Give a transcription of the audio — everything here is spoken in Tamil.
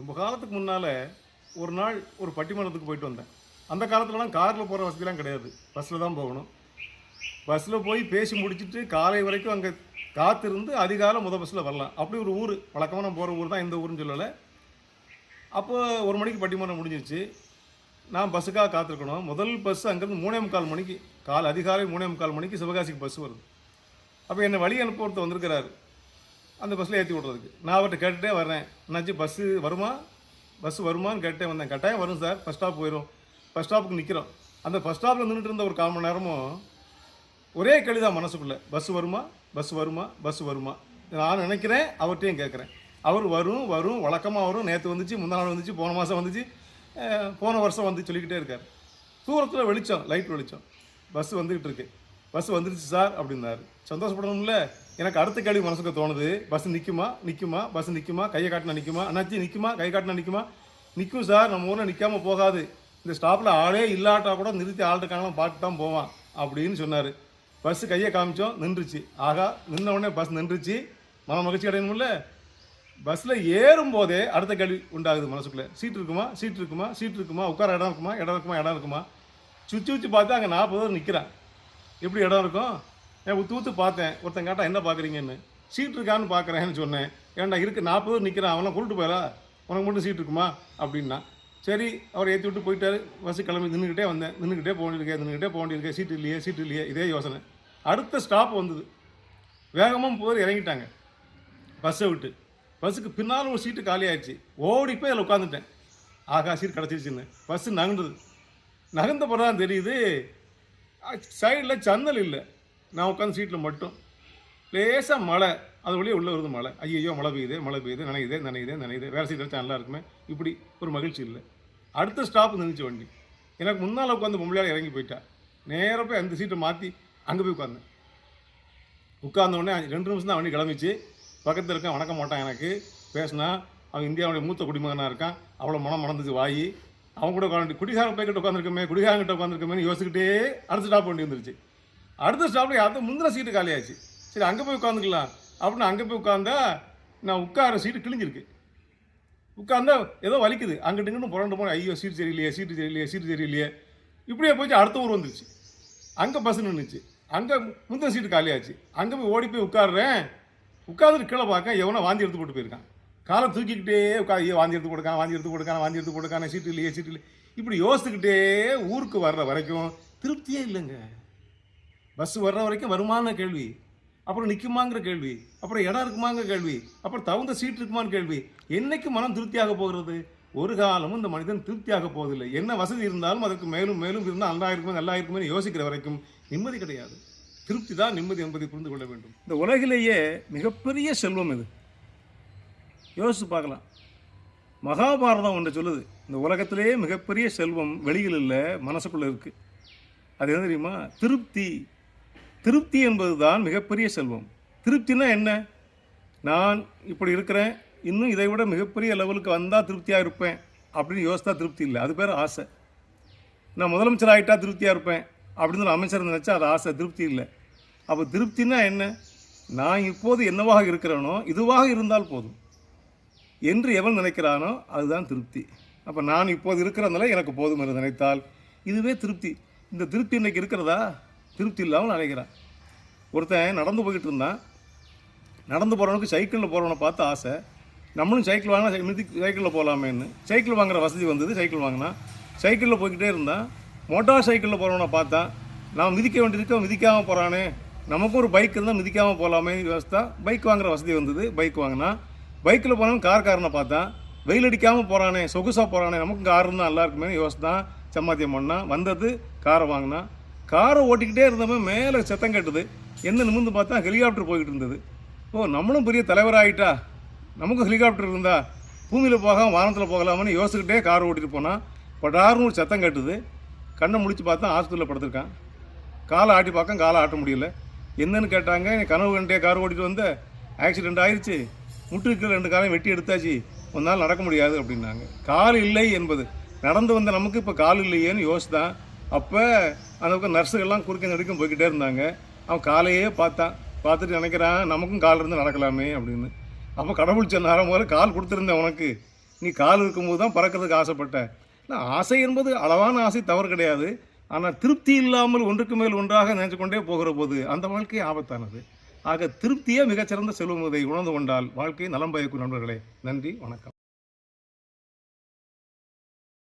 ரொம்ப காலத்துக்கு முன்னால் ஒரு நாள் ஒரு பட்டிமன்றத்துக்கு போயிட்டு வந்தேன். அந்த காலத்துலலாம் காரில் போகிற வசதிலாம் கிடையாது. பஸ்ஸில் தான் போகணும். பஸ்ஸில் போய் பேசி முடிச்சுட்டு காலை வரைக்கும் அங்கே காத்திருந்து அதிகாலை முத பஸ்ஸில் வரலாம். அப்படி ஒரு ஊர் வழக்கமான போகிற ஊர் தான் இந்த ஊருன்னு சொல்லலை. அப்போ ஒரு மணிக்கு பட்டிமன்றம் முடிஞ்சிருச்சு. நான் பஸ்ஸுக்காக காத்திருக்கணும். முதல் பஸ் அங்கேருந்து மூணே முக்கால் மணிக்கு கால் அதிகாலை மூணே முக்கால் மணிக்கு சிவகாசிக்கு பஸ் வருது. அப்போ என்னை வழி அனுப்ப ஒருத்தர் வந்திருக்கிறாரு. அந்த பஸ்ஸில் ஏற்றி விட்றதுக்கு. நான் அவர்கிட்ட கேட்டுட்டே வரேன் என்னாச்சு பஸ்ஸு வருமா? பஸ் வருமான்னு கேட்டே வந்தேன். கட்டாயம் வரும் சார் பஸ் ஸ்டாப் போயிடும் பஸ் ஸ்டாப்புக்கு நிற்கிறோம் அந்த பஸ் ஸ்டாப்பில் நின்றுட்டு இருந்த ஒரு கால் மணி நேரமும் ஒரே கேள்விதான் மனசுக்குள்ளே. பஸ் வருமா? பஸ் வருமா? பஸ் வருமா? நான் நினைக்கிறேன் அவர்கிட்டையும் கேட்குறேன். அவர் வரும் வரும். வழக்கமாக வரும். நேற்று வந்துச்சு முந்தா நாள் வந்துச்சு போன மாதம் வந்துச்சு. போன வருஷம் வந்து சொல்லிக்கிட்டே இருக்கார். தூரத்தில் வெளிச்சம் லைட் வெளிச்சம். பஸ் வந்துக்கிட்டு இருக்கு. பஸ் வந்துருச்சு சார் அப்படின்னாரு. சந்தோஷப்படணும்ல? எனக்கு அடுத்த கேள்வி மனசுக்கு தோணுது. பஸ் நிற்குமா நிற்குமா பஸ் நிற்குமா கையை காட்டினா நிற்குமா அண்ணாச்சி நிற்குமா கை காட்டினா நிற்குமா நிற்கும் சார் நம்ம ஊரில் நிற்காம போகாது. இந்த ஸ்டாப்பில் ஆளே இல்லாட்டா கூட நிறுத்தி ஆள் இருக்காங்களாம் பார்த்து தான் போவான் அப்படின்னு சொன்னார். பஸ்ஸு கையை காமிச்சோம் நின்றுச்சு. ஆகா நின்ன உடனே பஸ் நின்றுச்சு. மன மகிழ்ச்சி அடையணும்ல? பஸ்ஸில் ஏறும் போதே அடுத்த கேள்வி உண்டாகுது மனசுக்குள்ளே. சீட் இருக்குமா? சீட் இருக்குமா? சீட் இருக்குமா? உட்கார இடம் இருக்குமா? இடம் இருக்குமா? இடம் இருக்குமா? சுற்றி சுற்றி பார்த்து அங்கே நாற்பது பேர் நிற்கிறான் எப்படி இடம் இருக்கும்? நான் உத்து ஊற்று பார்த்தேன். ஒருத்தன் கேட்டால் என்ன பார்க்குறீங்கன்னு? சீட் இருக்கான்னு பார்க்குறேன்னு சொன்னேன். ஏன்டா இருக்கு. நாற்பது நிற்கிறான் அவனை கூப்பிட்டு போயிடா உனக்கு மட்டும் சீட் இருக்குமா? அப்படின்னா சரி. அவர் ஏற்றி விட்டு போயிட்டாரு. பஸ்ஸு கிளம்பி நின்றுக்கிட்டே வந்தேன். நின்றுக்கிட்டே போக வேண்டியிருக்கேன் நின்றுக்கிட்டே போக வேண்டியிருக்கேன் சீட் இல்லையே சீட் இல்லையே. இதே யோசனை. அடுத்த ஸ்டாப் வந்தது. வேகமாக போய் இறங்கிட்டாங்க. பஸ்ஸை விட்டு. பஸ்ஸுக்கு பின்னால் ஒரு சீட்டு காலியாகிடுச்சு ஓடி போய் அதில் உட்காந்துட்டேன் ஆகா சீட் கிடச்சிருச்சுன்னு. பஸ்ஸு நகர்ந்தது. நகர்ந்த பிறகு தான் தெரியுது சைடில் சன்னல் இல்லை. நான் உட்காந்து சீட்டில் மட்டும். லேசாக மழை. அது வழியே உள்ளே வருது மழை. ஐயோ மழை பெய்யுது மழை பெய்யுது நினையுது நினையுது நினையுது. வேலை சீட் நல்லா இருக்குமே. இப்படி ஒரு மகிழ்ச்சி இல்லை. அடுத்த ஸ்டாப் நின்றுச்சு வண்டி. எனக்கு முன்னால் உட்காந்து பொம்பளையால் இறங்கி போயிட்டா. நேராக போய் அந்த சீட்டை மாற்றி அங்கே போய் உட்காந்தேன் உட்கார்ந்த உடனே ரெண்டு நிமிஷம் தான் வண்டி கிளம்பிச்சு. பக்கத்தில் இருக்கான் வணக்க மாட்டான் எனக்கு. பேசினா அவன் இந்தியாவுடைய மூத்த குடிமகனாக இருக்கான். அவ்வளோ மனம் மணந்துச்சு வாயி. அவன் கூட உட்காந்து குடிகாரன் போய்கிட்ட உட்காந்துருக்கமே குடிகாரங்கிட்ட உட்காந்துருக்கமே யோசிச்சுக்கிட்டே அடுத்த ஸ்டாப் வண்டி வந்துருச்சு. அடுத்த ஸ்டாப்பில் அடுத்த முந்தின சீட்டு காலியாச்சு. சரி அங்கே போய் உட்காந்துக்கலாம் அப்படின்னு அங்கே போய் உட்காந்தா நான் உட்கார சீட்டு கிழிஞ்சிருக்கு. உட்காந்தா ஏதோ வலிக்குது. அங்கிட்டு இங்கிட்டு புரண்டு போன ஐயோ சீட்டு சரியில்லையே சீட்டு சரியில்லையே சீட்டு சரியில்லையே. இப்படியே போச்சு அடுத்த ஊர் வந்துருச்சு. அங்கே பஸ் நின்றுச்சு அங்கே முந்தின சீட்டு காலியாச்சு. அங்கே போய் ஓடி போய் உட்காடுறேன் உட்காந்துட்டு கீழே பார்க்க எவனோ வாந்தி எடுத்து போட்டு போயிருக்கான். காலை தூக்கிக்கிட்டே உட்கா ஐயோ வாந்தி எடுத்து கொடுக்கான் வாந்தி எடுத்து கொடுக்கான வாந்தி எடுத்து கொடுக்கான சீட்டு இல்லையே சீட்டு இல்லை இப்படி யோசித்துக்கிட்டே ஊருக்கு வர்ற வரைக்கும் திருப்தியே இல்லைங்க. பஸ் வர்ற வரைக்கும் வருமான கேள்வி. அப்புறம் நிற்குமாங்கிற கேள்வி. அப்புறம் இடம் இருக்குமாங்கிற கேள்வி. அப்புறம் தகுந்த சீட் இருக்குமான்னு கேள்வி. என்னைக்கு மனம் திருப்தியாக போகிறது? ஒரு காலமும் இந்த மனிதன் திருப்தியாக போவதில்லை. என்ன வசதி இருந்தாலும் அதற்கு மேலும் மேலும் இருந்தால் நல்லா இருக்குமே நல்லா இருக்குமே யோசிக்கிற வரைக்கும் நிம்மதி கிடையாது. திருப்தி தான் நிம்மதி என்பதை புரிந்து கொள்ள வேண்டும். இந்த உலகிலேயே மிகப்பெரிய செல்வம் இது. யோசித்து பார்க்கலாம். மகாபாரதம் ஒன்று சொல்லுது. இந்த உலகத்திலேயே மிகப்பெரிய செல்வம் வெளியில் இல்லை மனசுக்குள்ளே இருக்குது அது என்ன தெரியுமா? திருப்தி. திருப்தி என்பது தான் மிகப்பெரிய செல்வம். திருப்தினா என்ன? நான் இப்படி இருக்கிறேன் இன்னும் இதை விட மிகப்பெரிய லெவலுக்கு வந்தால் திருப்தியாக இருப்பேன் அப்படின்னு யோசித்தா திருப்தி இல்லை. அது பேர் ஆசை. நான் முதலமைச்சர் ஆகிட்டா திருப்தியாக இருப்பேன் அப்படின்னு ஒரு அமைச்சர் நினச்சா அது ஆசை திருப்தி இல்லை. அப்போ திருப்தினா என்ன? நான் இப்போது என்னவாக இருக்கிறேனோ இதுவாக இருந்தால் போதும். என்று எவன் நினைக்கிறானோ அதுதான் திருப்தி. அப்போ நான் இப்போது இருக்கிறதுனால எனக்கு போதும் என்று நினைத்தால் இதுவே திருப்தி. இந்த திருப்தி இன்றைக்கி இருக்கிறதா? திருப்தி இல்லாமல் நினைக்கிறான். ஒருத்தன் நடந்து போய்கிட்டு இருந்தான். நடந்து போகிறவனுக்கு சைக்கிளில் போகிறவனை பார்த்து ஆசை. நம்மளும் சைக்கிள் வாங்கினா மிதி சைக்கிளில் போகலாமேன்னு சைக்கிள் வாங்குற வசதி வந்தது சைக்கிள் வாங்கினான் சைக்கிளில் போய்கிட்டே இருந்தான். மோட்டார் சைக்கிளில் போகிறவனை பார்த்தான். நான் மிதிக்க வேண்டியிருக்க மிதிக்காமல் போகிறானே நமக்கும் ஒரு பைக் இருந்தால் மிதிக்காமல் போகலாமே யோசித்தா பைக் வாங்குற வசதி வந்தது பைக் வாங்கினான் பைக்கில் போனவன் கார்காரனை பார்த்தான். வெயில் அடிக்காமல் போகிறானே சொகுசாக போகிறானே நமக்கும் கார் இருந்தால் நல்லா இருக்குமே யோசித்தான். சம்மாத்தியம் பண்ணான் வந்தது காரை வாங்கினான் காரை ஓட்டிக்கிட்டே இருந்தவன் மேலே சத்தம் கேட்டது. என்ன நிமிர்ந்து பார்த்தா ஹெலிகாப்டர் போய்கிட்டு இருந்தது. ஓ நம்மளும் பெரிய தலைவராகிட்டா நமக்கும் ஹெலிகாப்டர் இருந்தா? பூமியில் போகாம வானத்தில் போகலாமான்னு யோசிச்சுக்கிட்டே கார் ஓட்டிகிட்டு போனால் படார்னு ஒரு சத்தம் கட்டுது. கண்ணை முடித்து பார்த்தா ஹாஸ்பிட்டலில் படுத்திருக்கான். காலை ஆட்டி பார்க்க காலை ஆட்ட முடியல. என்னன்னு கேட்டாங்க கனவு கண்டே கார் ஓட்டிட்டு வந்த? ஆக்சிடென்ட் ஆயிடுச்சு முட்டுக்கு ரெண்டு காலையும் வெட்டி எடுத்தாச்சு. ஒரு நாள் நடக்க முடியாது அப்படின்னாங்க. கால் இல்லை என்பது. நடந்து வந்த நமக்கு இப்போ கால் இல்லையேன்னு யோசித்தான் அப்போ அந்த பக்கம் நர்ஸுகள்லாம் குறுக்க நடுக்கும் போய்கிட்டே இருந்தாங்க. அவன் காலையே பார்த்தான். பார்த்துட்டு நினைக்கிறான் நமக்கும் கால் இருந்து நடக்கலாமே அப்படின்னு. அப்போ கடவுள் சொன்னார முதல்ல கால் கொடுத்துருந்தேன் உனக்கு. நீ கால் இருக்கும்போது தான் பறக்கிறதுக்கு ஆசைப்பட்ட இல்லை, ஆசை என்பது அளவான ஆசை தவறு கிடையாது. ஆனால் திருப்தி இல்லாமல் ஒன்றுக்கு மேல் ஒன்றாக நினைச்சு கொண்டே போகிற போது அந்த வாழ்க்கை ஆபத்தானது. ஆக திருப்தியே மிகச்சிறந்த செல்வம் இதை உணர்ந்து கொண்டால் வாழ்க்கை நலம் பயக்கும் நண்பர்களே. நன்றி வணக்கம்.